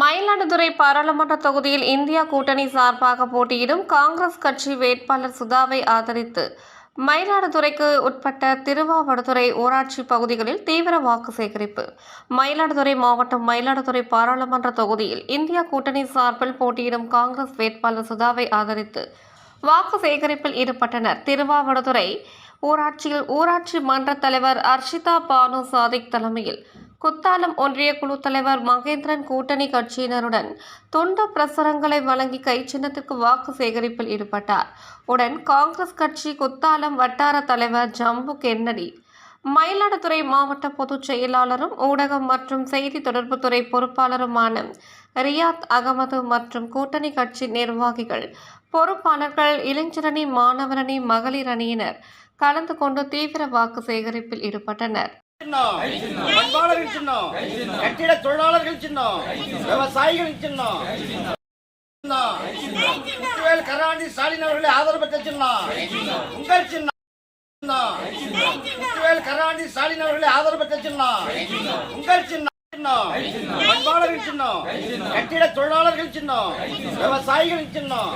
மயிலாடுதுறை பாராளுமன்ற தொகுதியில் இந்தியா கூட்டணி சார்பாக போட்டியிடும் காங்கிரஸ் கட்சி வேட்பாளர் சுதாவை ஆதரித்து மயிலாடுதுறைக்கு உட்பட்ட திருவாவடுதுறை ஊராட்சி பகுதிகளில் தீவிர வாக்கு சேகரிப்பு. மயிலாடுதுறை மாவட்டம் மயிலாடுதுறை பாராளுமன்ற தொகுதியில் இந்தியா கூட்டணி சார்பில் போட்டியிடும் காங்கிரஸ் வேட்பாளர் சுதாவை ஆதரித்து வாக்கு சேகரிப்பில் ஈடுபட்டனர். திருவாவடுதுறை ஊராட்சியில் ஊராட்சி மன்ற தலைவர் அர்ஷிதா பானு சாதிக் தலைமையில் குத்தாலம் ஒன்றிய குழு தலைவர் மகேந்திரன் கூட்டணி கட்சியினருடன் துண்டு பிரசுரங்களை வழங்கி கைச்சின்னத்திற்கு வாக்கு சேகரிப்பில் ஈடுபட்டார். உடன் காங்கிரஸ் கட்சி குத்தாலம் வட்டார தலைவர் ஜம்பு கென்னடி மயிலாடுதுறை மாவட்ட பொதுச் செயலாளரும் ஊடகம் மற்றும் செய்தி தொடர்புத்துறை பொறுப்பாளருமான ரியாத் அகமது மற்றும் கூட்டணி கட்சி நிர்வாகிகள் பொறுப்பாளர்கள் இளைஞரணி மாணவரணி மகளிர் அணியினர் கலந்து கொண்டு தீவிர வாக்கு சேகரிப்பில் ஈடுபட்டனர். சின்னம் பண்பாளர்கள் சின்னம் கட்டிட தொழிலாளர்கள் சின்னம் விவசாயிகள் சின்னம் சின்னம். முத்துவேல் கருணாநிதி ஸ்டாலின் அவர்களை ஆதரவு பெற்ற சின்னம் உங்கள் சின்னம் சின்னம். முத்துவேல் கருணாநிதி ஸ்டாலின் அவர்களை ஆதரவு பெற்ற சின்னம் உங்கள் சின்னம் சின்னம். பண்பாளர்கள் சின்னம் கட்டிட தொழிலாளர்கள் சின்னம் விவசாயிகள் சின்னம்